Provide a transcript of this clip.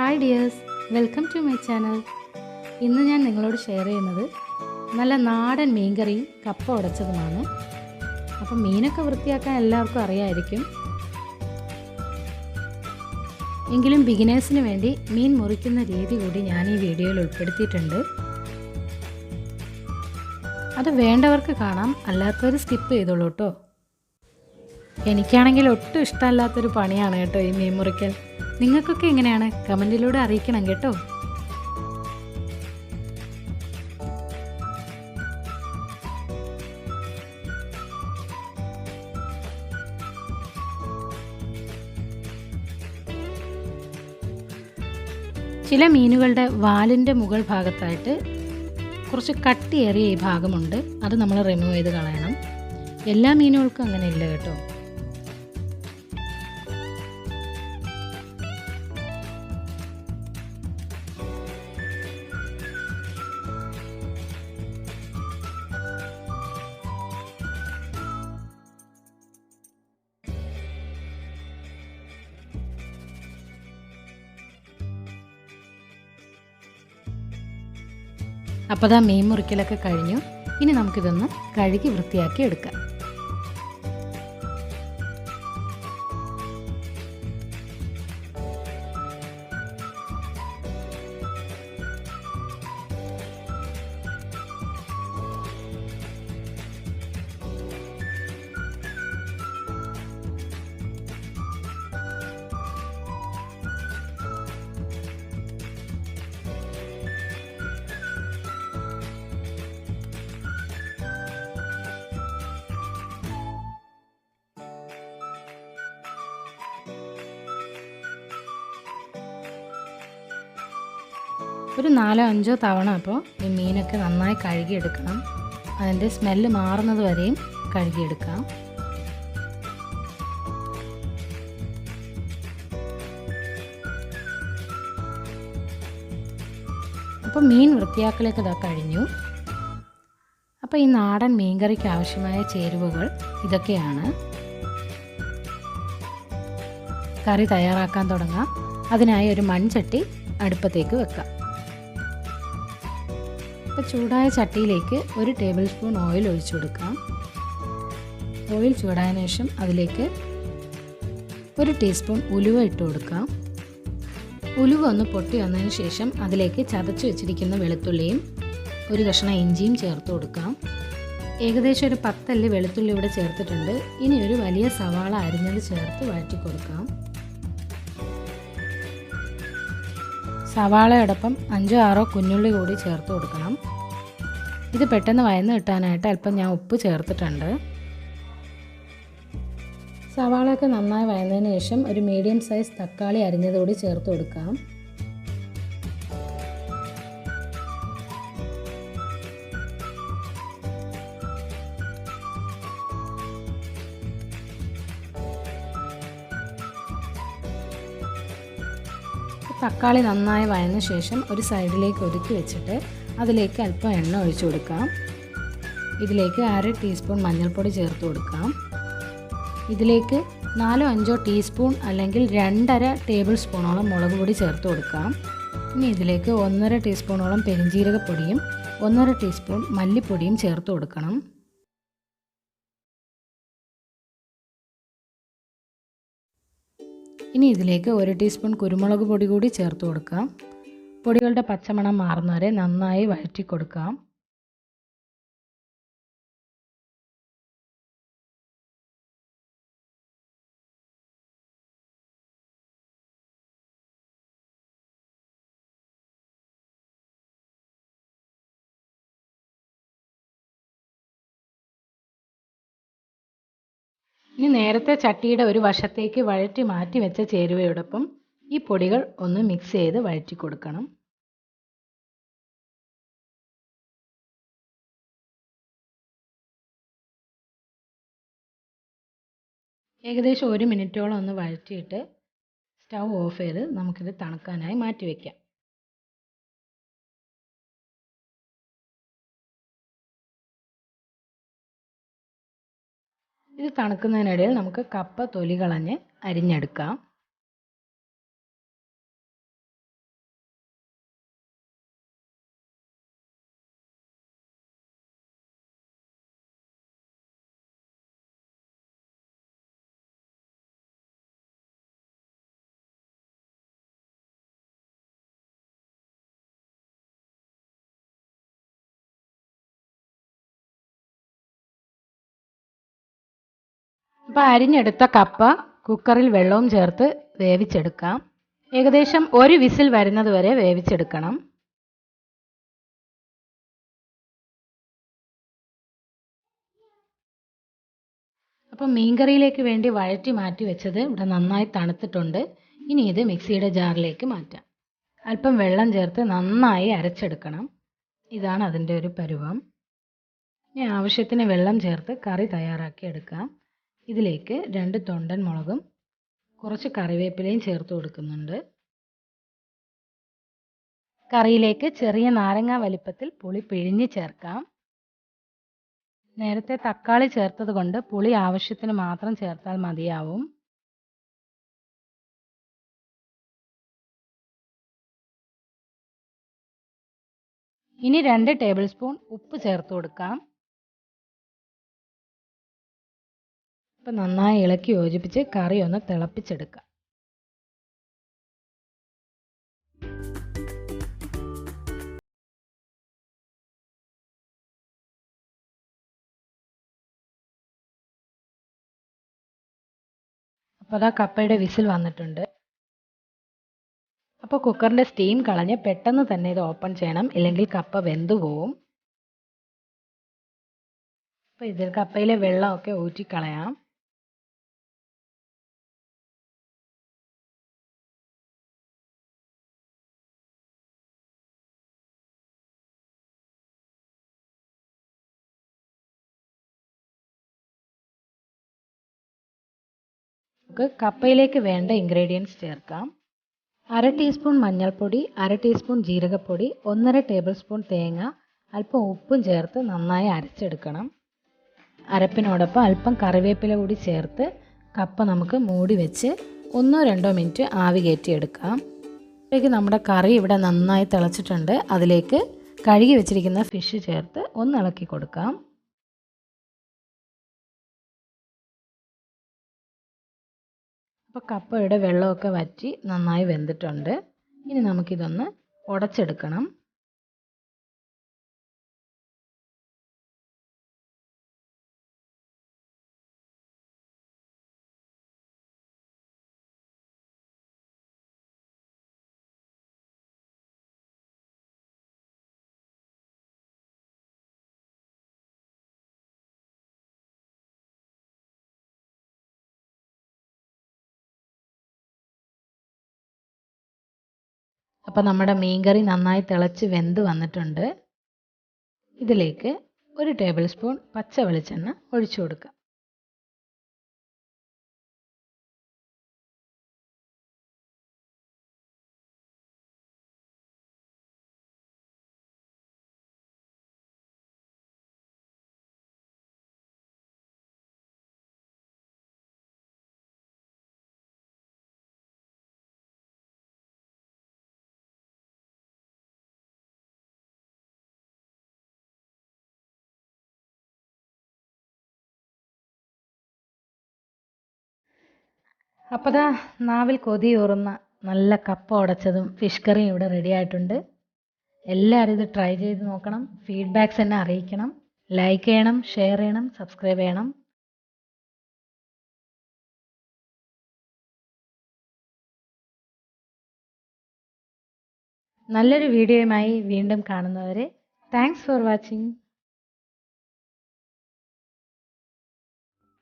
Hi dears welcome to my channel. ഇന്ന് ഞാൻ നിങ്ങളോട് ഷെയർ ചെയ്യുന്നത് നല്ല നാടൻ മീൻകറിയും കപ്പ ഉടച്ചതുമാണ്. അപ്പം മീനൊക്കെ വൃത്തിയാക്കാൻ എല്ലാവർക്കും അറിയായിരിക്കും. എങ്കിലും ബിഗിനേഴ്സിന് വേണ്ടി മീൻ മുറിക്കുന്ന രീതി കൂടി ഞാൻ ഈ വീഡിയോയിൽ ഉൾപ്പെടുത്തിയിട്ടുണ്ട്. അത് വേണ്ടവർക്ക് കാണാം അല്ലാത്തവർ സ്കിപ്പ് ചെയ്തോളൂ കേട്ടോ. എനിക്കാണെങ്കിൽ ഒട്ടും ഇഷ്ടമല്ലാത്തൊരു പണിയാണ് കേട്ടോ ഈ മീൻ മുറിക്കൽ. നിങ്ങൾക്കൊക്കെ എങ്ങനെയാണ്? കമന്റിലൂടെ അറിയിക്കണം കേട്ടോ. ചില മീനുകളുടെ വാലിന്റെ മുകൾ ഭാഗത്തായിട്ട് കുറച്ച് കട്ടിയേറിയ ഈ ഭാഗമുണ്ട്. അത് നമ്മൾ റിമൂവ് ചെയ്ത് കളയണം. എല്ലാ മീനുകൾക്കും അങ്ങനെ ഇല്ല കേട്ടോ. അപ്പോൾ അതാ മീൻ മുറിക്കലൊക്കെ കഴിഞ്ഞു. ഇനി നമുക്കിതൊന്ന് കഴുകി വൃത്തിയാക്കി എടുക്കാം. ഒരു നാലോ അഞ്ചോ തവണ അപ്പോൾ ഈ മീനൊക്കെ നന്നായി കഴുകിയെടുക്കണം. അതിന്റെ സ്മെല്ല് മാറുന്നത് വരെയും കഴുകിയെടുക്കാം. അപ്പോൾ മീൻ വൃത്തിയാക്കലൊക്കെ ഇതാ കഴിഞ്ഞു. അപ്പോൾ ഈ നാടൻ മീൻകറിക്ക് ആവശ്യമായ ചേരുവകൾ ഇതൊക്കെയാണ്. കറി തയ്യാറാക്കാൻ തുടങ്ങാം. അതിനായി ഒരു മൺചട്ടി അടുപ്പത്തേക്ക് വെക്കാം. അപ്പോൾ ചൂടായ ചട്ടിയിലേക്ക് ഒരു ടേബിൾ സ്പൂൺ ഓയിൽ ഒഴിച്ചു കൊടുക്കാം. ഓയിൽ ചൂടായതിനു ശേഷം അതിലേക്ക് ഒരു ടീസ്പൂൺ ഉലുവ ഇട്ട് കൊടുക്കാം. ഉലുവ ഒന്ന് പൊട്ടി വന്നതിന് ശേഷം അതിലേക്ക് ചതച്ച് വെച്ചിരിക്കുന്ന വെളുത്തുള്ളിയും ഒരു കഷ്ണം ഇഞ്ചിയും ചേർത്ത് കൊടുക്കാം. ഏകദേശം ഒരു പത്തല്ല് വെളുത്തുള്ളി ഇവിടെ ചേർത്തിട്ടുണ്ട്. ഇനി ഒരു വലിയ സവാള അരിഞ്ഞത് ചേർത്ത് വഴറ്റി കൊടുക്കാം. സവാളയോടൊപ്പം അഞ്ചോ ആറോ കുഞ്ഞുള്ളി കൂടി ചേർത്ത് കൊടുക്കണം. ഇത് പെട്ടെന്ന് വയന്ന് കിട്ടാനായിട്ട് അല്പം ഞാൻ ഉപ്പ് ചേർത്തിട്ടുണ്ട്. സവാളയൊക്കെ നന്നായി വയന്നതിന് ശേഷം ഒരു മീഡിയം സൈസ് തക്കാളി അരിഞ്ഞതുകൂടി ചേർത്ത് കൊടുക്കാം. തക്കാളി നന്നായി വയന്ന ശേഷം ഒരു സൈഡിലേക്ക് ഒതുക്കി വെച്ചിട്ട് അതിലേക്ക് അല്പം എണ്ണ ഒഴിച്ചു കൊടുക്കാം. ഇതിലേക്ക് അര ടീസ്പൂൺ മഞ്ഞൾപ്പൊടി ചേർത്ത് കൊടുക്കാം. ഇതിലേക്ക് നാലോ അഞ്ചോ ടീസ്പൂൺ അല്ലെങ്കിൽ രണ്ടര ടേബിൾ സ്പൂണോളം മുളക് പൊടി ചേർത്ത് കൊടുക്കാം. ഇനി ഇതിലേക്ക് ഒന്നര ടീസ്പൂണോളം പെരിഞ്ജീരകപ്പൊടിയും ഒന്നര ടീസ്പൂൺ മല്ലിപ്പൊടിയും ചേർത്ത് കൊടുക്കണം. ഇനി ഇതിലേക്ക് ഒരു ടീസ്പൂൺ കുരുമുളക് പൊടി കൂടി ചേർത്ത് കൊടുക്കാം. പൊടികളുടെ പച്ചമണം മാറുന്നവരെ നന്നായി വഴറ്റി കൊടുക്കാം. ഇനി നേരത്തെ ചട്ടിയുടെ ഒരു വശത്തേക്ക് വഴറ്റി മാറ്റി വെച്ച ചേരുവയോടൊപ്പം ഈ പൊടികൾ ഒന്ന് മിക്സ് ചെയ്ത് വഴറ്റി കൊടുക്കണം. ഏകദേശം ഒരു മിനിറ്റോളം ഒന്ന് വഴറ്റിയിട്ട് സ്റ്റൗ ഓഫ് ചെയ്ത് നമുക്കിത് തണുക്കാനായി മാറ്റി വയ്ക്കാം ഇത് തണുക്കുന്നതിനിടയിൽ നമുക്ക് കപ്പ തൊലി കളഞ്ഞ് അരിഞ്ഞെടുക്കാം. അപ്പോൾ അരിഞ്ഞെടുത്ത കപ്പ കുക്കറിൽ വെള്ളവും ചേർത്ത് വേവിച്ചെടുക്കാം. ഏകദേശം ഒരു വിസിൽ വരുന്നത് വരെ വേവിച്ചെടുക്കണം. അപ്പം മീൻകറിയിലേക്ക് വേണ്ടി വഴറ്റി മാറ്റി വെച്ചത് ഇവിടെ നന്നായി തണുത്തിട്ടുണ്ട്. ഇനി ഇത് മിക്സിയുടെ ജാറിലേക്ക് മാറ്റാം. അല്പം വെള്ളം ചേർത്ത് നന്നായി അരച്ചെടുക്കണം. ഇതാണ് അതിന്റെ ഒരു പരുവം. ഇനി ആവശ്യത്തിന് വെള്ളം ചേർത്ത് കറി തയ്യാറാക്കി എടുക്കാം ഇതിലേക്ക് രണ്ട് തൊണ്ടൻ മുളകും കുറച്ച് കറിവേപ്പിലയും ചേർത്ത് കൊടുക്കുന്നുണ്ട്. കറിയിലേക്ക് ചെറിയ നാരങ്ങ വലിപ്പത്തിൽ പുളി പിഴിഞ്ഞ് ചേർക്കാം. നേരത്തെ തക്കാളി ചേർത്തത് കൊണ്ട് പുളി ആവശ്യത്തിന് മാത്രം ചേർത്താൽ മതിയാവും. ഇനി രണ്ട് ടേബിൾ സ്പൂൺ ഉപ്പ് ചേർത്ത് കൊടുക്കാം. ഇപ്പം നന്നായി ഇളക്കി യോജിപ്പിച്ച് കറി ഒന്ന് തിളപ്പിച്ചെടുക്കുക അപ്പോൾ അതാ കപ്പയുടെ വിസിൽ വന്നിട്ടുണ്ട്. അപ്പോൾ കുക്കറിന്റെ സ്റ്റീം കളഞ്ഞ് പെട്ടെന്ന് തന്നെ ഇത് ഓപ്പൺ ചെയ്യണം. ഇല്ലെങ്കിൽ കപ്പ വെന്തു പോവും. അപ്പോൾ ഇതിൽ കപ്പയിലെ വെള്ളമൊക്കെ ഊറ്റിക്കളയാം. നമുക്ക് കപ്പയിലേക്ക് വേണ്ട ഇൻഗ്രീഡിയൻസ് ചേർക്കാം. അര ടീസ്പൂൺ മഞ്ഞൾപ്പൊടി അര ടീസ്പൂൺ ജീരകപ്പൊടി ഒന്നര ടേബിൾ സ്പൂൺ തേങ്ങ അല്പം ഉപ്പും ചേർത്ത് നന്നായി അരച്ചെടുക്കണം. അരപ്പിനോടൊപ്പം അല്പം കറിവേപ്പില കൂടി ചേർത്ത് കപ്പ നമുക്ക് മൂടി വെച്ച് ഒന്നോ രണ്ടോ മിനിറ്റ് ആവി കയറ്റിയെടുക്കാം. അപ്പോഴേക്ക് നമ്മുടെ കറി ഇവിടെ നന്നായി തിളച്ചിട്ടുണ്ട്. അതിലേക്ക് കഴുകി വെച്ചിരിക്കുന്ന ഫിഷ് ചേർത്ത് ഒന്ന് ഇളക്കി കൊടുക്കാം. അപ്പോൾ കപ്പയുടെ വെള്ളമൊക്കെ വറ്റി നന്നായി വെന്തിട്ടുണ്ട്. ഇനി നമുക്കിതൊന്ന് ഉടച്ചെടുക്കണം. അപ്പോൾ നമ്മുടെ മീൻകറി നന്നായി തിളച്ച് വെന്ത് വന്നിട്ടുണ്ട്. ഇതിലേക്ക് ഒരു ടേബിൾ സ്പൂൺ പച്ച വെളിച്ചെണ്ണ ഒഴിച്ചു കൊടുക്കാം അപ്പോൾ നാവിൽ കൊതിയൂറുന്ന നല്ല കപ്പ ഉടച്ചതും ഫിഷ് കറിയും ഇവിടെ റെഡി ആയിട്ടുണ്ട്. എല്ലാവരും ഇത് ട്രൈ ചെയ്ത് നോക്കണം. ഫീഡ്ബാക്ക്സ് എന്നെ അറിയിക്കണം. ലൈക്ക് ചെയ്യണം ഷെയർ ചെയ്യണം സബ്സ്ക്രൈബ് ചെയ്യണം. നല്ലൊരു വീഡിയോയുമായി വീണ്ടും കാണുന്നവരെ താങ്ക്സ് ഫോർ വാച്ചിങ്